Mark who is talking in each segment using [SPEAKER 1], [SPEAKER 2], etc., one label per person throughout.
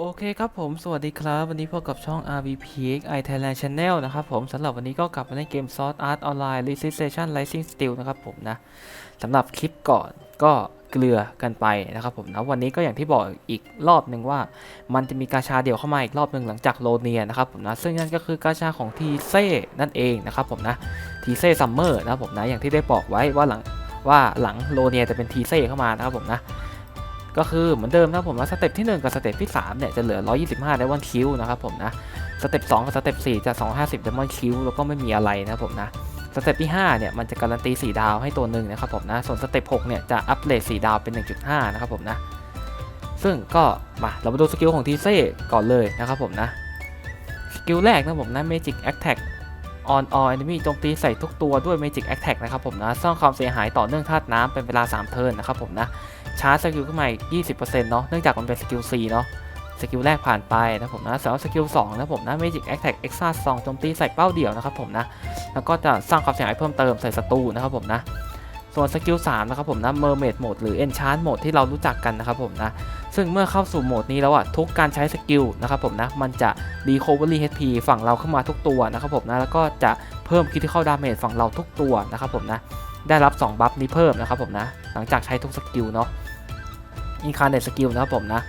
[SPEAKER 1] โอเคครับผม สวัสดีครับ วันนี้พบกับช่อง RVPXI Thailand Channel นะครับผมสำหรับวันนี้ก็กลับมาเล่นเกม Sword Art Online Resistance Rising Steel นะครับผมนะสำหรับคลิปก่อนก็เกลือกันไปนะครับผมนะวันนี้ก็อย่างที่บอกอีกรอบหนึ่งว่า มันจะมีกาชาเดี่ยวเข้ามาอีกรอบหนึ่งหลังจากโลเนียนะครับผมนะซึ่งนั่นก็คือกาชาของทีเซ่นั่นเองนะครับผมนะทีเซ่ซัมเมอร์นะครับผมนะอย่างที่ได้บอกไว้ว่าหลังว่าหลังโลเนียจะเป็นทีเซ่เข้ามานะครับผมนะ ก็คือเหมือนเดิมนะครับผมว่าสเต็ปที่ 1 กับสเต็ปที่3เนี่ยจะเหลือ 125 Diamond Q นะครับผมนะสเต็ป2กับสเต็ป4จะ 250 Diamond Q แล้วก็ไม่มีอะไรนะครับผมนะสเต็ปที่5เนี่ยมันจะการันตี 4 ดาวให้ตัวหนึ่งนะครับผมนะส่วนสเต็ป6เนี่ยจะอัปเกรด4ดาวเป็น 1.5 นะครับผมนะซึ่งก็มาเรามาดูสกิลของทีเซ่ก่อนเลยนะครับผมนะสกิลแรกนะครับผมนะ Magic Attack on all enemy โจมตีใส่ทุกตัวด้วย Magic Attack นะครับผมนะสร้างความเสียหายต่อเนื่องธาตุน้ำเป็นเวลา 3 เทิร์นนะครับผมนะชาร์จสกิลขึ้นมาอีก20%เนาะเนื่องจากมันเป็นสกิล C เนาะสกิลแรกผ่านไปนะผมนะสำหรับสกิล2นะผมนะ Magic Attack Extra 2โจมตีใส่เป้าเดี่ยวนะครับผมนะ แล้วก็จะสร้างความเสียหายเพิ่มเติมใส่ศัตรูนะครับผมนะ ส่วนสกิล3นะครับผมนะ Mermaid Mode หรือ Enchant Mode ที่เรารู้จักกันนะครับผมนะ ซึ่งเมื่อเข้าสู่โหมดนี้แล้วอะทุกการใช้สกิลนะครับผมนะมันจะ Recovery HP ฝั่งเราขึ้นมาทุกตัวนะครับผมนะแล้วก็จะเพิ่ม Critical Damage ฝั่งเราทุกตัวนะครับผมนะได้รับ 2 บัฟนี้เพิ่มนะครับผมนะหลังจากใช้ทุกสกิลเนาะ Incarnate Skill นะครับผมนะ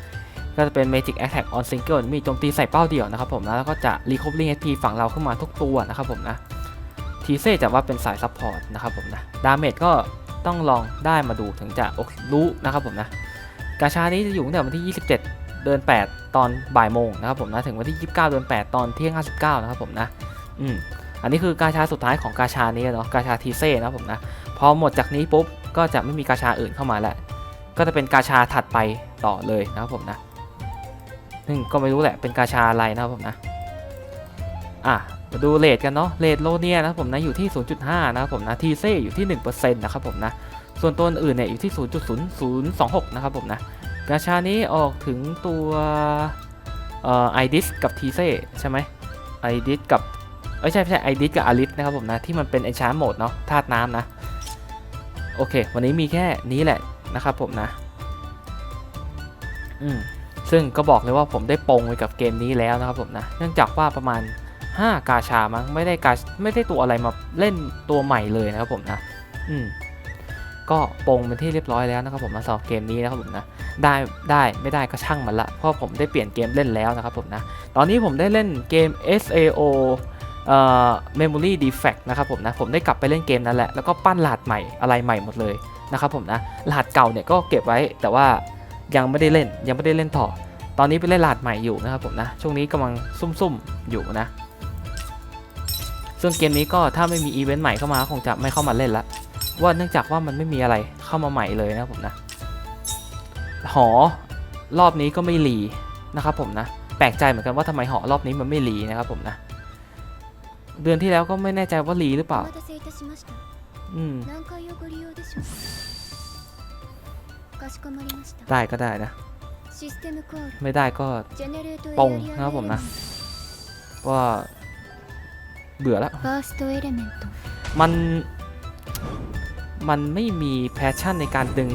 [SPEAKER 1] ก็จะเป็น Magic Attack on Single มีโจมตีใส่เป้าเดี่ยวนะครับผมนะแล้วก็จะ Recovery HP ฝั่งเราขึ้นมาทุกตัวนะครับผมนะทีเซ่จะว่าเป็นสายซัพพอร์ตนะครับผมนะดาเมจก็ต้องลองได้มาดูถึงจะรู้นะครับผมนะ กาชานี้จะอยู่ตั้งแต่วันที่ 27 เดือน 8 ตอนบ่ายโมงนะครับผมนะถึงวันที่ 29 เดือน 8 ตอนเที่ยง 59 นะครับผมนะอืมอันนี้คือกาชาสุดท้ายของกาชานี้เนาะกาชาทีเซ่นะครับผมนะพอหมดจากนี้ปุ๊บก็จะไม่มีกาชาอื่นเข้ามาแล้วก็จะเป็นกาชาถัดไปต่อเลยนะครับผมนะซึ่งก็ไม่รู้แหละเป็นกาชาอะไรนะครับผมนะอะมาดูเลทกันเนาะเลทโลเนียนะครับผมนะอยู่ที่ 0.5 นะครับผมนะทีเซ่อยู่ที่ 1%นะครับผมนะ ส่วนตัวอื่นเนี่ยอยู่ที่ 0.0026 นะครับผมนะ กาชานี้ออกถึงตัวไอดิสกับทีเซ่ใช่ไหมไอดิสกับเอ้ยใช่ไม่ใช่ไอดิสกับอาริสนะครับผมนะ ที่มันเป็นไอชาร์โหมดเนาะธาตุน้ำนะ โอเค วันนี้มีแค่นี้แหละนะครับผมนะ อืมซึ่งก็บอกเลยว่าผมได้ปงไปกับเกมนี้แล้วนะครับผมนะ เนื่องจากว่าประมาณ 5 กาชามั้งไม่ได้กาไม่ได้ตัวอะไรมาเล่นตัวใหม่เลยนะครับผมนะ อืม ก็ปงเป็นที่เรียบร้อยแล้วนะครับผมนะสำหรับเกมนี้นะครับผมนะได้ได้ไม่ได้ก็ช่างมันละเพราะผมได้เปลี่ยนเกมเล่นแล้วนะครับผมนะตอนนี้ผมได้เล่นเกม SAO เอ่อ Memory Defect นะครับผมนะผมได้กลับไปเล่นเกมนั้นแหละแล้วก็ปั้นรหัสใหม่อะไรใหม่หมดเลยนะครับผมนะรหัสเก่าเนี่ยก็เก็บไว้แต่ว่ายังไม่ได้เล่นยังไม่ได้เล่นต่อ ตอนนี้ไปเล่นรหัสใหม่อยู่นะครับผมนะช่วงนี้กำลังซุ่มๆอยู่นะ ซึ่งเกมนี้ก็ถ้าไม่มีอีเวนต์ใหม่เข้ามาคงจะไม่เข้ามาเล่นละ ว่าเนื่องจากว่ามันไม่มีอะไรเข้ามาใหม่เลยนะผมนะ หอรอบนี้ก็ไม่รีนะครับผมนะ แปลกใจเหมือนกันว่าทำไมหอรอบนี้มันไม่รีนะครับผมนะ เดือนที่แล้วก็ไม่แน่ใจว่ารีหรือเปล่า อืมได้ก็ได้นะ ไม่ได้ก็ปงนะครับผมนะว่าเบื่อแล้วมัน มันไม่มีแพชชั่นในการดึง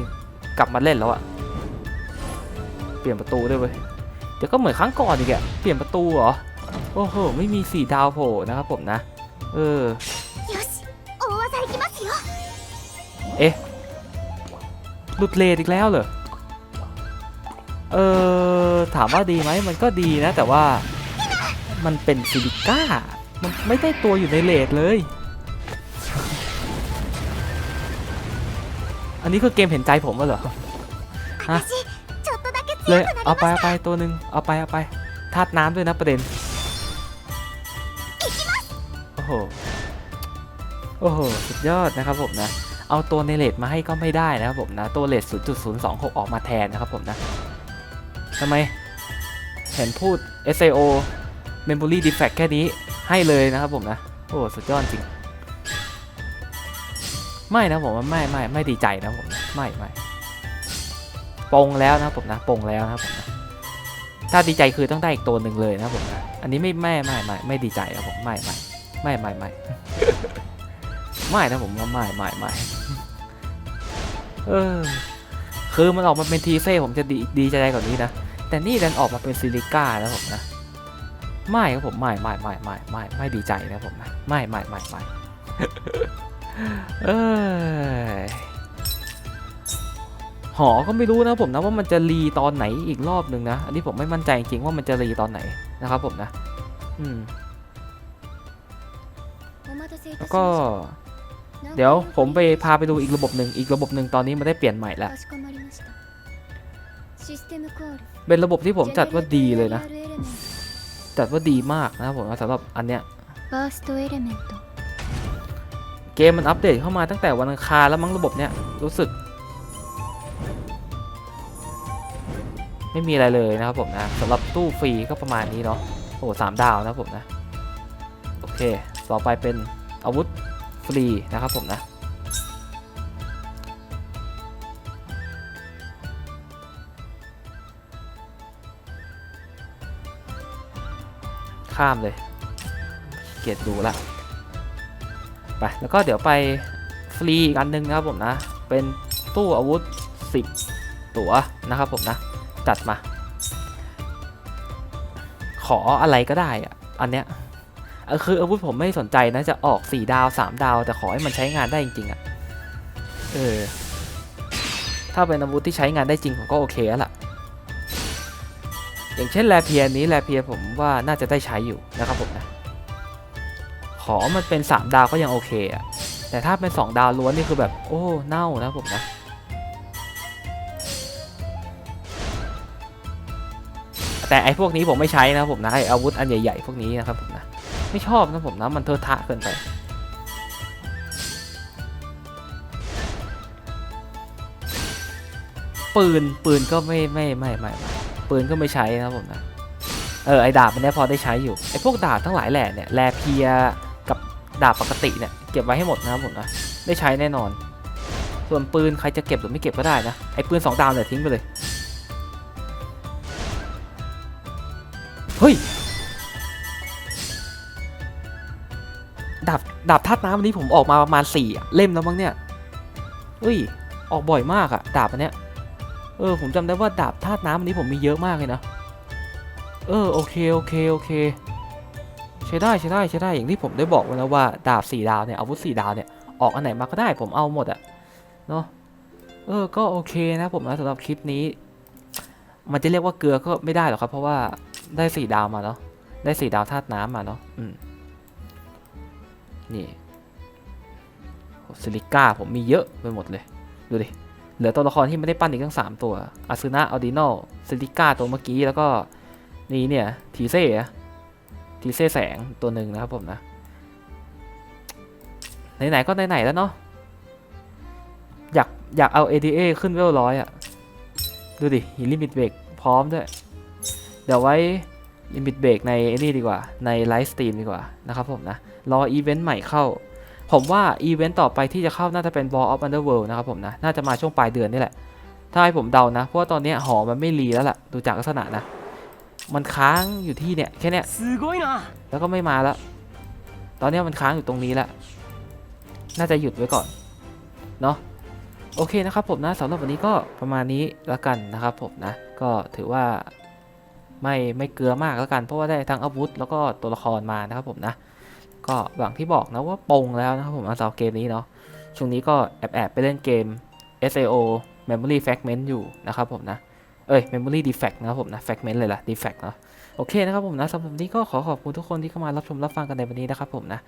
[SPEAKER 1] กลับมาเล่นแล้วอะเปลี่ยนประตูด้วยเว้ยเดี๋ยวก็เหมือนครั้งก่อนอีกอะเปลี่ยนประตูเหรอ โอ้โห ไม่มีสีดาวโผล่นะครับผมนะ เออ
[SPEAKER 2] เอ๊ะ
[SPEAKER 1] หลุดเลดอีกแล้วเหรอ เออถามว่าดีไหมมันก็ดีนะแต่ว่ามันเป็นซิลิก้า มันไม่ได้ตัวอยู่ในเลดเลย อันนี้คือเกมเห็นใจผมวะเหรอฮะเลยเอาไปเอาไปตัวหนึ่งเอาไปเอาไปธาตุน้ำด้วยนะประเด็นโอ้โหโอ้โหสุดยอดนะครับผมนะเอาตัวในเลทมาให้ก็ไม่ได้นะครับผมนะตัวเลท0.026 ออกมาแทนนะครับผมนะทำไมเห็นพูด SAO Memory Defect แค่นี้ให้เลยนะครับผมนะ โอ้สุดยอดจริง ไม่นะผมว่าไม่ไม่ไม่ดีใจนะผมไม่ไม่ปงแล้วนะผมนะปงแล้วนะผมนะถ้าดีใจคือต้องได้อีกตัวหนึ่งเลยนะผมนะอันนี้ไม่ไม่ไม่ไม่ไม่ดีใจครับผมไม่ไม่ไม่ไม่ไม่ไม่นะผมว่าไม่ไม่ไม่เออคือมันออกมาเป็นทีเซ่ผมจะดีดีใจกว่านี้นะแต่นี่ดันออกมาเป็นซิลิก้าแล้วผมนะไม่ครับผมไม่ไม่ไม่ไม่ไม่ไม่ดีใจนะผมนะไม่ไม่ไม่ไม่ หอก็ไม่รู้นะผมนะว่ามันจะรีตอนไหนอีกรอบหนึ่งนะ อันนี้ผมไม่มั่นใจจริงว่ามันจะรีตอนไหนนะครับผมนะ อืม แล้วก็ เดี๋ยวผมไปพาไปดูอีกระบบหนึ่งอีกระบบหนึ่งตอนนี้มันได้เปลี่ยนใหม่แล้วเป็นระบบที่ผมจัดว่าดีเลยนะ จัดว่าดีมากนะผมสำหรับอันเนี้ย เกมมันอัปเดตเข้ามาตั้งแต่วันอังคารแล้วมั้งระบบเนี้ยรู้สึก ไม่มีอะไรเลยนะครับผมนะสำหรับตู้ฟรีก็ประมาณนี้เนาะโอ้สามดาวนะครับผมนะโอเค ต่อไปเป็นอาวุธฟรีนะครับผมนะข้ามเลย เกียจดูละ ไปแล้วก็เดี๋ยวไปฟรีอีกอันหนึงนะครับผมนะ เป็นตู้อาวุธ 10 ตัวนะครับผมนะ จัดมา ขออะไรก็ได้อะอันเนี้ยคืออาวุธผมไม่สนใจนะจะออก 4 ดาว 3 ดาว แต่ขอให้มันใช้งานได้จริงๆอะเออถ้าเป็นอาวุธที่ใช้งานได้จริงผมก็โอเคแล้วล่ะ อย่างเช่นแลเพียนี้แลเพียผมว่าน่าจะได้ใช้อยู่นะครับผมนะ ขอมันเป็น 3 ดาวก็ยังโอเคอะแต่ถ้าเป็น 2 ดาวล้วนนี่คือแบบ โอ้ เน่านะผมนะ แต่ไอ้พวกนี้ผมไม่ใช้นะผมนะไอ้อาวุธอันใหญ่ๆพวกนี้นะครับผมนะ ไม่ชอบนะผมนะ มันเทอะทะเกินไปปืนปืนก็ไม่ไม่ไม่ไม่ไม่ปืนก็ไม่ใช้นะผมนะ เออไอ้ดาบมันเนี่ยพอได้ใช้อยู่ไอ้พวกดาบทั้งหลายแหล่เนี่ยแลเพีย ดาบปกติเนี่ยเก็บไว้ให้หมดนะครับผมนะได้ใช้แน่นอน ส่วนปืนใครจะเก็บหรือไม่เก็บก็ได้นะไอ้ปืนสองดาวเนี่ยทิ้งไปเลยเฮ้ยดาบดาบธาตุน้ำวันนี้ผมออกมาประมาณสี่เล่มแล้วมั้งเนี่ยเฮ้ยออกบ่อยมากอะดาบอันเนี้ยเออผมจำได้ว่าดาบธาตุน้ำวันนี้ผมมีเยอะมากเลยนะเออโอเคโอเคโอเค ช้ได้ใช้ได้ใช้ได้อย่างที่ผมได้บอกไว้แล้วว่าดาบสี่ดาวเนี่ยอาวุธสี่ดาวเนี่ยออกอันไหนมาก็ได้ผมเอาหมดอะเนาะเออก็โอเคนะผมนะสำหรับคลิปนี้ มันจะเรียกว่าเกลือก็ไม่ได้หรอกครับ เพราะว่าได้สี่ดาวมาเนาะได้สี่ดาวธาตุน้ำมาเนาะอืมนี่ซิลิก้าผมมีเยอะไปหมดเลย ดูดิ เหลือตัวละครที่ไม่ได้ปั้นอีกทั้งสามตัวอาซึนะอัลดิโนซิลิก้าตัวเมื่อกี้แล้วก็นี่เนี่ย ทีเซ่ ทีเซ่แสงตัวหนึ่งนะครับผมนะ ไหนๆก็ไหนๆแล้วเนาะอยากอยากเอา ADA ขึ้นเวลร้อยอะดูดิหินลิมิตเบรกพร้อมด้วย เดี๋ยวไว้ลิมิตเบรกในอนี่ดีกว่า ในไลฟ์สตรีมดีกว่านะครับผมนะ รออีเวนต์ใหม่เข้า ผมว่าอีเวนต์ต่อไปที่จะเข้าน่าจะเป็น Ball of Underworld นะครับผมนะ น่าจะมาช่วงปลายเดือนนี่แหละ ถ้าให้ผมเดานะ เพราะว่าตอนนี้หอมันไม่รีแล้วล่ะ ดูจากลักษณะนะ มันค้างอยู่ที่เนี่ยแค่เนี้ยแล้วก็ไม่มาแล้ว ตอนนี้มันค้างอยู่ตรงนี้แล้วน่าจะหยุดไว้ก่อนเนาะโอเคนะครับผมนะสำหรับวันนี้ก็ประมาณนี้ละกันนะครับผมนะ ก็ถือว่าไม่ไม่เกลือมากแล้วกัน เพราะว่าได้ทั้งอาวุธแล้วก็ตัวละครมานะครับผมนะ ก็หวังที่บอกนะว่าปงแล้วนะครับผมอาสาวเกมนี้เนาะช่วงนี้ก็แอบแอบไปเล่นเกม SAO Memory Fragment อยู่นะครับผมนะ เอ้ย Memory Defect นะครับผมนะ Fragment เลยล่ะ Defect เนาะโอเคนะครับผมนะสำหรับวันนี้ก็ขอขอบคุณทุกคนที่เข้ามารับชมรับฟังกันในวันนี้นะครับผมนะ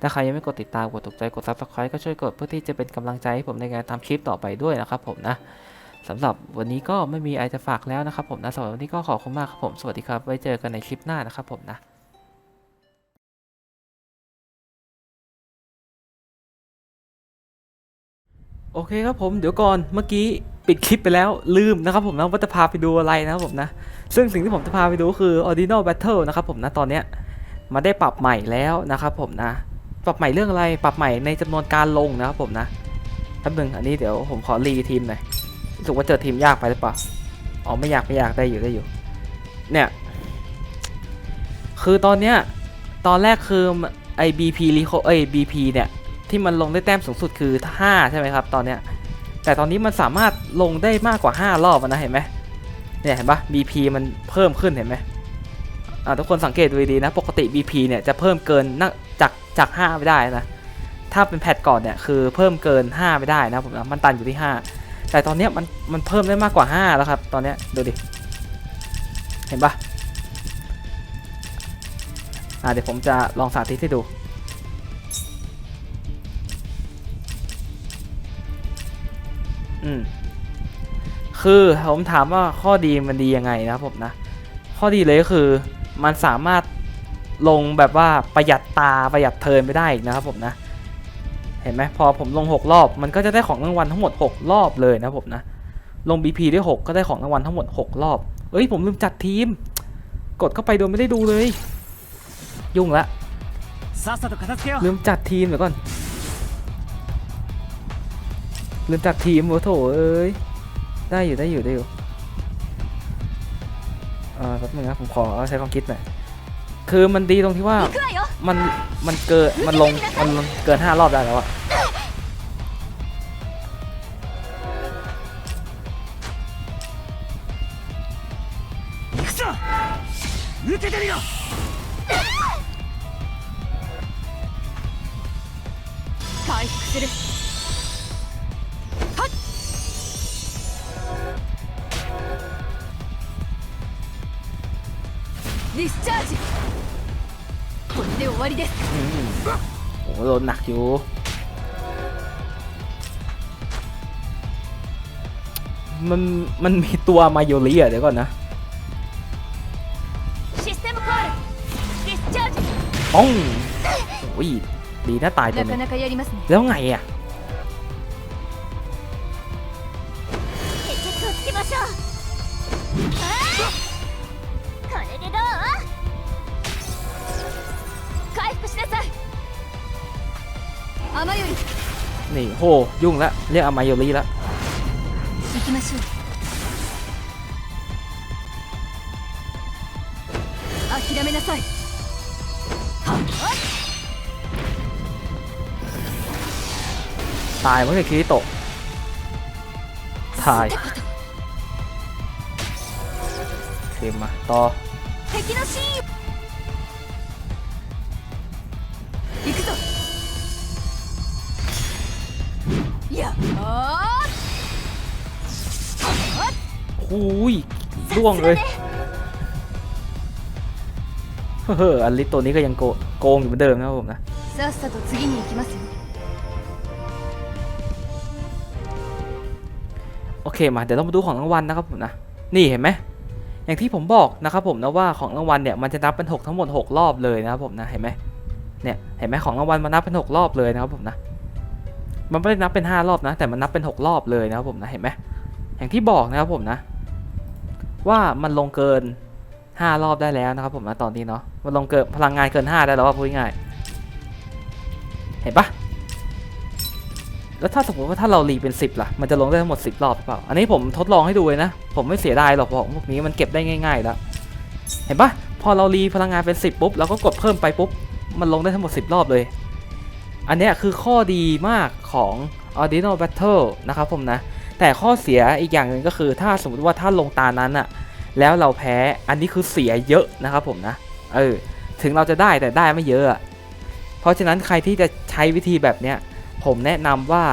[SPEAKER 1] ถ้าใครยังไม่กดติดตามกดถูกใจกด subscribe ก็ช่วยกดเพื่อที่จะเป็นกำลังใจให้ผมในการทำคลิปต่อไปด้วยนะครับผมนะสำหรับวันนี้ก็ไม่มีอะไรจะฝากแล้วนะครับผมนะสำหรับวันนี้ก็ขอบคุณมากครับผมสวัสดีครับไว้เจอกันในคลิปหน้านะครับผมนะ โอเคครับผมเดี๋ยวก่อนเมื่อกี้ปิดคลิปไปแล้วลืมนะครับผมนะว่าจะพาไปดูอะไรนะครับผมนะ ซึ่งสิ่งที่ผมจะพาไปดูคือ Ordinal Battle นะครับผมนะตอนเนี้ยมาได้ปรับใหม่แล้วนะครับผมนะ ปรับใหม่เรื่องอะไรปรับใหม่ในจำนวนการลงนะครับผมนะแป๊บนึงอันนี้เดี๋ยวผมขอรีทีมหน่อยรู้สึกว่าเจอทีมยากไปหรือเปล่าอ๋อไม่ยากไม่ยากได้อยู่ได้อยู่ เนี่ยคือตอนเนี้ยตอนแรกคือไอ้ BP รีโคเอ้ย BP เนี่ย ที่มันลงได้แต้มสูงสุดคือ 5 ใช่ไหมครับ ตอนเนี้ยแต่ตอนนี้มันสามารถลงได้มากกว่า 5 รอบนะเห็นไหมเนี่ยเห็นปะ BP มันเพิ่มขึ้นเห็นไหมอ่าทุกคนสังเกตดูดีนะ ปกติ BP เนี่ยจะเพิ่มเกินนักจากจาก 5 ไม่ได้นะ ถ้าเป็นแพทก่อนเนี่ยคือเพิ่มเกิน 5 ไม่ได้นะผมนะมันตันอยู่ที่ 5 แต่ตอนนี้มันมันเพิ่มได้มากกว่า 5 แล้วครับ ตอนนี้ดูดิ เห็นปะอ่าเดี๋ยวผมจะลองสาธิตให้ดู คือผมถามว่าข้อดีมันดียังไงนะผมนะ ข้อดีเลยก็คือมันสามารถลงแบบว่าประหยัดตาประหยัดเทินไปได้อีกนะครับผมนะ เห็นไหมพอผมลง 6 รอบ มันก็จะได้ของรางวัลทั้งหมด 6 รอบเลยนะผมนะ ลง BP ได้6ก็ได้ของรางวัลทั้งหมด 6 รอบ เอ้ยผมลืมจัดทีม กดเข้าไปโดยไม่ได้ดูเลย ยุ่งละลืมจัดทีมเดี๋ยวก่อน ลืมจัดทีมโอ้โถเอ้ย ได้อยู่ได้อยู่ได้อยู่อ่าแป๊บนึงนะผมขอใช้ความคิดหน่อย คือมันดีตรงที่ว่า
[SPEAKER 2] 行くわよ
[SPEAKER 1] มันมันเกินมันลงมันลงเกินห้ารอบได้แล้วอะ
[SPEAKER 3] 行くぞ受けてみろ
[SPEAKER 2] 回復する
[SPEAKER 1] โอ้โดนหนักอยู่ มันมันมีตัวมาโยริอะเดี๋ยวก่อนนะป้องโอ้ยดีนะตายตัวนี้แล้วไงอะ นี่โหยุ่งละเรียกอามาโอรีละตายมั้งเนี่ยคิริโตะตายเทมมาต่อ หูยร่วงเลย เฮ้ออันลิตตัวนี้ก็ยังโกงอยู่เหมือนเดิมนะครับผมนะโอเคมาเดี๋ยวต้องมาดูของรางวัลนะครับผมนะ นี่เห็นไหมอย่างที่ผมบอกนะครับผมนะว่าของรางวัลเนี่ยมันจะนับเป็น 6 ทั้งหมด 6 รอบเลยนะครับผมนะเห็นไหมเนี่ยเห็นไหมของรางวัลมันนับเป็น 6 รอบเลยนะครับผมนะมันไม่ได้นับเป็น 5 รอบนะ แต่มันนับเป็น 6 รอบเลยนะครับผมนะเห็นไหมอย่างที่บอกนะครับผมนะ ว่ามันลงเกิน 5 รอบได้แล้วนะครับผมนะตอนนี้เนาะมันลงเกินพลังงานเกิน 5 ได้แล้วว่าพูดง่ายเห็นปะแล้วถ้าสมมติว่าถ้าเรารีเป็น 10 ล่ะ มันจะลงได้ทั้งหมด 10 รอบหรือเปล่า อันนี้ผมทดลองให้ดูเลยนะ ผมไม่เสียดายหรอกเพราะพวกนี้มันเก็บได้ง่ายๆแล้ว เห็นปะพอเรารีพลังงานเป็น 10 ปุ๊บเราก็กดเพิ่มไปปุ๊บ มันลงได้ทั้งหมด 10 รอบเลย อันนี้คือข้อดีมากของ Ordinal Battle นะครับผมนะ แต่ข้อเสียอีกอย่างหนึ่งก็คือ ถ้าสมมติว่าถ้าลงตานั้นอะแล้วเราแพ้อันนี้คือเสียเยอะนะครับผมนะเออถึงเราจะได้แต่ได้ไม่เยอะ เพราะฉะนั้นใครที่จะใช้วิธีแบบเนี้ยผมแนะนำว่า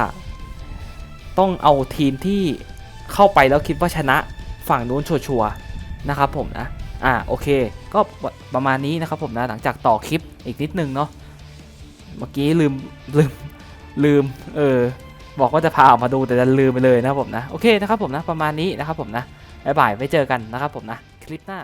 [SPEAKER 1] ต้องเอาทีมที่เข้าไปแล้วคิดว่าชนะฝั่งนู้นชัวร์ๆนะครับผมนะอ่าโอเค ก็ประมาณนี้นะครับผมนะหลังจากต่อคลิปอีกนิดนึงเนาะเมื่อกี้ลืมลืมลืมเออ บอกว่าจะพาออกมาดูแต่ดันลืมไปเลยนะครับผมนะ โอเคนะครับผมนะประมาณนี้นะครับผมนะบ๊ายบายไว้เจอกันนะครับผมนะ คลิปหน้า